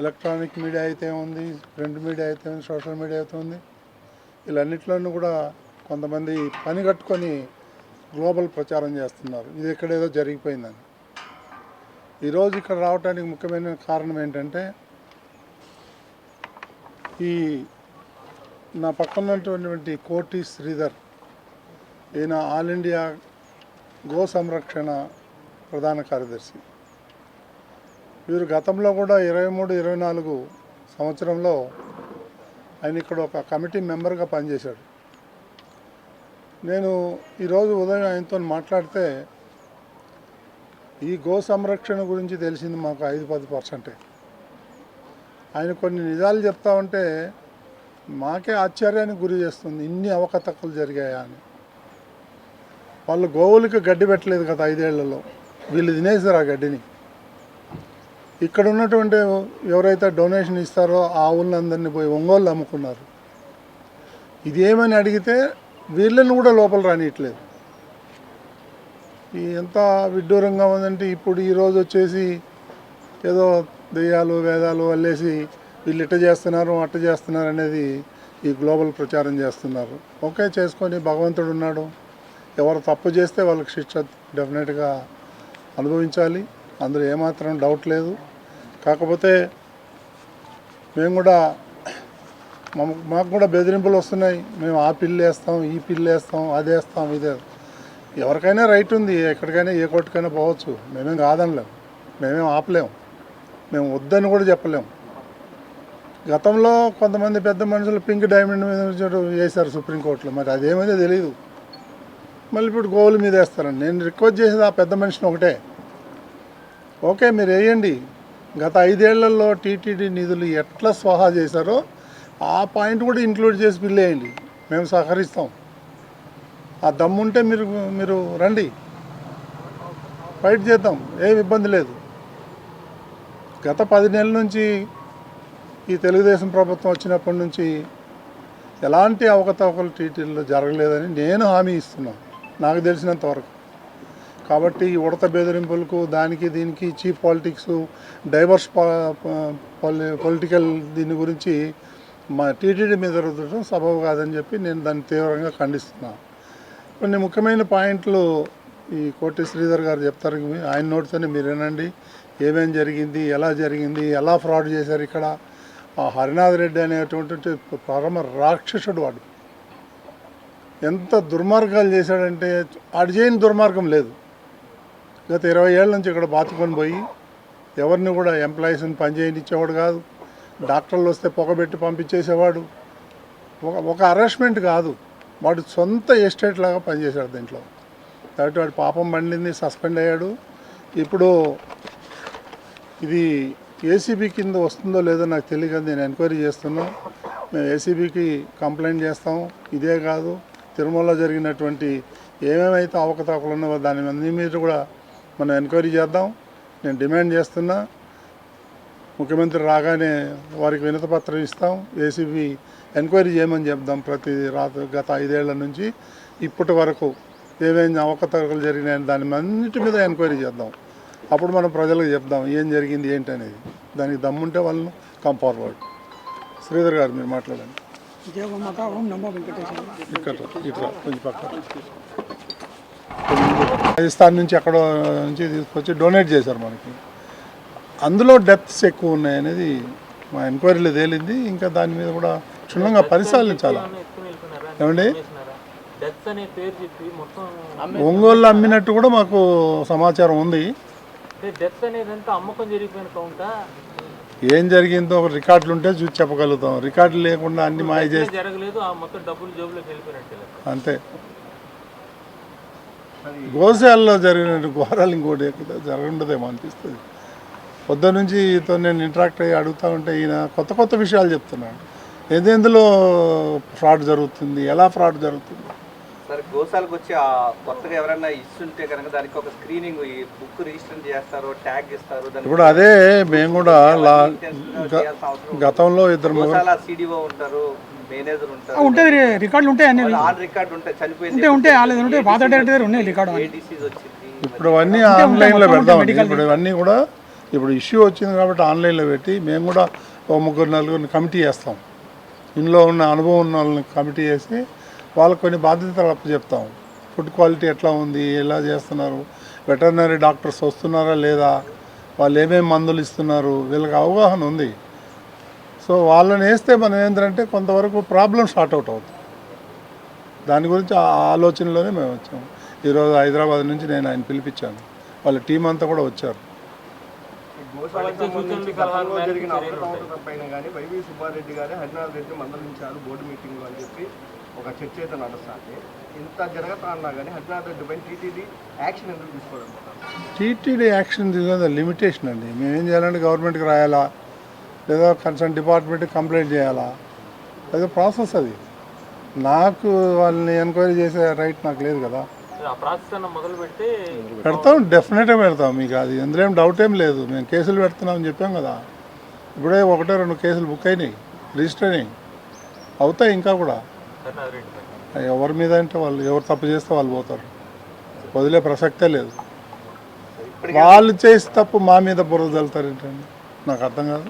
Electronic media అయితే ఉంది print media అయితే ఉంది సోషల్ మీడియా అయితే ఉంది. వీళ్ళన్నిట్లోనూ కూడా కొంతమంది పని కట్టుకొని గ్లోబల్ ప్రచారం చేస్తున్నారు. ఇది ఎక్కడేదో జరిగిపోయిందని. ఈరోజు ఇక్కడ రావడానికి ముఖ్యమైన కారణం ఏంటంటే ఈ నా పక్కన ఉన్నటువంటి కోటి శ్రీధర్ ఈయన ఆల్ ఇండియా గో సంరక్షణ ప్రధాన కార్యదర్శి. వీరు గతంలో కూడా ఇరవై మూడు ఇరవై నాలుగు సంవత్సరంలో ఆయన ఇక్కడ ఒక కమిటీ మెంబర్గా పనిచేశాడు. నేను ఈరోజు ఉదయం ఆయనతో మాట్లాడితే ఈ గో సంరక్షణ గురించి తెలిసింది మాకు ఐదు పది పర్సెంటే. ఆయన కొన్ని నిజాలు చెప్తా ఉంటే మాకే ఆశ్చర్యానికి గురి చేస్తుంది ఇన్ని అవకతవకలు జరిగాయా అని. వాళ్ళు గోవులకి గడ్డి పెట్టలేదు కదా ఐదేళ్ళలో వీళ్ళు తినేసారు ఆ గడ్డిని. ఇక్కడ ఉన్నటువంటి ఎవరైతే డొనేషన్ ఇస్తారో ఆవులందరినీ పోయి ఒంగోలు అమ్ముకున్నారు. ఇది ఏమని అడిగితే వీళ్ళని కూడా లోపల రానియట్లేదు. ఈ ఎంత విడ్డూరంగా ఉందంటే ఇప్పుడు ఈరోజు వచ్చేసి ఏదో దెయ్యాలు వేదాలు వల్లేసి వీళ్ళు ఇట్ట చేస్తున్నారు అట్ట చేస్తున్నారు అనేది ఈ గ్లోబల్ ప్రచారం చేస్తున్నారు. ఓకే చేసుకొని భగవంతుడు ఉన్నాడు. ఎవరు తప్పు చేస్తే వాళ్ళకి శిక్ష డెఫినెట్గా అనుభవించాలి. అందులో ఏమాత్రం డౌట్ లేదు. కాకపోతే మేము కూడా మాకు కూడా బెదిరింపులు వస్తున్నాయి. మేము ఆ పిల్లు వేస్తాం ఈ పిల్లు వేస్తాం అది వేస్తాం ఇదే ఎవరికైనా రైట్ ఉంది ఎక్కడికైనా ఏ కోర్టుకైనా పోవచ్చు. మేమేం కాదనలేం. మేమేం ఆపలేం. మేము వద్దని కూడా చెప్పలేము గతంలో కొంతమంది పెద్ద మనుషులు పింక్ డైమండ్ మీద వేశారు సుప్రీంకోర్టులో. మరి అదేమైందో తెలియదు మళ్ళీ ఇప్పుడు గోవుల మీద వేస్తారండి నేను రిక్వెస్ట్ చేసేది ఆ పెద్ద మనిషిని ఒకటే. ఓకే మీరు వేయండి. గత ఐదేళ్ళలో టీటీడీ నిధులు ఎట్లా స్వాహా చేశారో ఆ పాయింట్ కూడా ఇంక్లూడ్ చేసి బిల్ వేయండి. మేము సహకరిస్తాం. ఆ దమ్ముంటే మీరు మీరు రండి. ఫైట్ చేద్దాం. ఏం ఇబ్బంది లేదు. గత పది నెలల నుంచి ఈ తెలుగుదేశం ప్రభుత్వం వచ్చినప్పటి నుంచి ఎలాంటి అవకతవకలు టీటీడీలో జరగలేదని నేను హామీ ఇస్తున్నాను. నాకు తెలిసినంతవరకు. కాబట్టి ఈ ఉడత బెదిరింపులకు దానికి దీనికి చీఫ్ పాలిటిక్స్ డైవర్స్ పొలిటికల్ దీని గురించి మా టీటీడీ మీద రుద్దడం సబబు కాదని చెప్పి నేను దాన్ని తీవ్రంగా ఖండిస్తున్నాను కొన్ని ముఖ్యమైన పాయింట్లు ఈ కోటి శ్రీధర్ గారు చెప్తారు. ఆయన నోటితోనే మీరు వినండి. ఏమేం జరిగింది ఎలా జరిగింది ఎలా ఫ్రాడ్ చేశారు ఇక్కడ? ఆ హరినాథ్ రెడ్డి అనేటువంటి పరమ రాక్షసుడు వాడు. ఎంత దుర్మార్గాలు చేశాడంటే ఆడు చేయని దుర్మార్గం లేదు. గత ఇరవై ఏళ్ళ నుంచి ఇక్కడ బాతుకొని పోయి ఎవరిని కూడా ఎంప్లాయీస్ని పనిచేయనిచ్చేవాడు కాదు. డాక్టర్లు వస్తే పొగబెట్టి పంపించేసేవాడు. ఒక ఒక అరెస్ట్మెంట్ కాదు. వాడు సొంత ఎస్టేట్ లాగా పనిచేశాడు దీంట్లో. కాబట్టి వాడి పాపం పండింది సస్పెండ్ అయ్యాడు. ఇప్పుడు ఇది ఏసీబీ కింద వస్తుందో లేదో నాకు తెలియదు నేను ఎంక్వైరీ చేస్తున్నాను మేము ఏసీబీకి కంప్లైంట్ చేస్తాం. ఇదే కాదు. తిరుమలలో జరిగినటువంటి ఏమేమైతే అవకతవకలు ఉన్నాయో దాని మీద కూడా మనం ఎంక్వైరీ చేద్దాం. నేను డిమాండ్ చేస్తున్నా. ముఖ్యమంత్రి రాగానే వారికి వినతపత్రం ఇస్తాం. ఏసీబీ ఎంక్వైరీ చేయమని చెప్దాం ప్రతి రాత్రి గత ఐదేళ్ళ నుంచి. ఇప్పటి వరకు ఏమేమి అవకతవకలు జరిగినాయని దాని అన్నిటి మీద ఎంక్వైరీ చేద్దాం. అప్పుడు మనం ప్రజలకు చెప్దాం ఏం జరిగింది ఏంటి అనేది దానికి దమ్ముంటే వాళ్ళను కమ్ ఫార్వర్డ్ శ్రీధర్ గారు మీరు మాట్లాడండి. ఇట్లా కొంచెం పక్క రాజస్థాన్ నుంచి ఎక్కడో నుంచి తీసుకొచ్చి డొనేట్ చేశారు మనకి. అందులో డెప్త్స్ ఎక్కువ ఉన్నాయి అనేది మా ఎంక్వైరీలో తేలింది. ఇంకా దాని మీద కూడా క్షుణ్ణంగా పరిశీలించాలి? ఏమండి? డెత్ అనే పేరు చెప్పి మొత్తం ఒంగోలు అమ్మినట్టు కూడా మాకు సమాచారం ఉంది. ఏం జరిగిందో ఒక రికార్డులు ఉంటే చూసి చెప్పగలుగుతాం. రికార్డులు లేకుండా అన్ని మాయ చేసి జరగలేదు ఆ మొత్తం డబ్బులు జేబులోకి వెళ్ళిపోయినట్టే లెక్క. అంతే. గోశాలలో జరిగిన ఘోరాలు ఇంకోటి ఎక్కడ జరగఉండదేమో అనిపిస్తుంది. పొద్దు నుంచి ఈతో నేను ఇంటరాక్ట్ అయ్యి అడుగుతా ఉంటే ఈయన కొత్త కొత్త విషయాలు చెప్తున్నాడు. ఎందులో ఫ్రాడ్ జరుగుతుంది? ఎలా ఫ్రాడ్ జరుగుతుంది? సరే గోశాలకు వచ్చి ఆ కొత్తగా ఎవరైనా ఇస్తుంటే కనుక దానికి ఒక స్క్రీనింగ్ బుక్ రిజిస్టర్ చేస్తారు ట్యాగ్ ఇస్తారు ఇప్పుడు అదే మేము కూడా. గతంలో ఇద్దరు ఉంటారు మేనేజర్ ఉంటారు. ఉంటుంది రికార్డులు ఉంటాయి అన్ని. ఆన్ రికార్డ్ ఉంటాయి చనిపోయింది. ఉంటే ఉంటే వాళ్ళది ఉంటే పాత డైరెక్టర్ దగ్గర ఉన్నాయి రికార్డు ఏ డిసీజ్ వచ్చింది ఇప్పుడు అవన్నీ ఆన్లైన్లో పెడదామండి. ఇప్పుడు ఇవన్నీ కూడా ఇప్పుడు ఇష్యూ వచ్చింది కాబట్టి ఆన్లైన్లో పెట్టి మేము కూడా ఓ ముగ్గురు నలుగురిని కమిటీ చేస్తాం. ఇందులో ఉన్న అనుభవం ఉన్న వాళ్ళని కమిటీ చేసి వాళ్ళకి కొన్ని బాధ్యతలు అప్పచెప్తాం. ఫుడ్ క్వాలిటీ ఎట్లా ఉంది ఎలా చేస్తున్నారు వెటర్నరీ డాక్టర్స్ వస్తున్నారా లేదా వాళ్ళు ఏమేమి మందులు ఇస్తున్నారు వీళ్ళకి అవగాహన ఉంది. సో వాళ్ళని వేస్తే మనం ఏంటంటే కొంతవరకు ప్రాబ్లం సార్ట్ అవుట్ అవుతుంది. దాని గురించి ఆ ఆలోచనలోనే మేము వచ్చాము ఈరోజు హైదరాబాద్ నుంచి నేను ఆయన పిలిపించాను. వాళ్ళ టీం అంతా కూడా వచ్చారు. జరిగిన అవకతవకల పైన కానీ వైవి సుబ్బారెడ్డి గారు హరినాథ్ రెడ్డి మందలించారు బోర్డు మీటింగ్లో అని చెప్పి ఒక చర్చ అయితే నడుస్తుంది. ఇంత జరగతా అన్నా కానీ హరినాథ్ రెడ్డి పైన టీటీడీ యాక్షన్ ఎందుకు తీసుకోవడం టీటీడీ యాక్షన్ లిమిటేషన్ అండి. మేము ఏం చేయాలంటే గవర్నమెంట్కి రాయాలా? లేదా కన్సర్న్ డిపార్ట్మెంట్కి కంప్లైంట్ చేయాలా? అదే ప్రాసెస్ అది. నాకు వాళ్ళని ఎంక్వైరీ చేసే రైట్ నాకు లేదు కదా. పెడితే డెఫినెట్గా పెడతాం. మీకు అది అందులో ఏం డౌట్ ఏం లేదు. మేము కేసులు పెడుతున్నామని చెప్పాం కదా. ఇప్పుడే ఒకటో రెండు కేసులు బుక్ అయినాయి రిజిస్టర్ అయినాయి. అవుతాయి ఇంకా కూడా. ఎవరి మీద అంటే వాళ్ళు ఎవరు తప్పు చేస్తే వాళ్ళు పోతారు. వదిలే ప్రసక్తే లేదు. వాళ్ళు చేసి తప్పు మా మీద బుర్ర చల్లుతారు ఏంటండి నాకు అర్థం కాదు.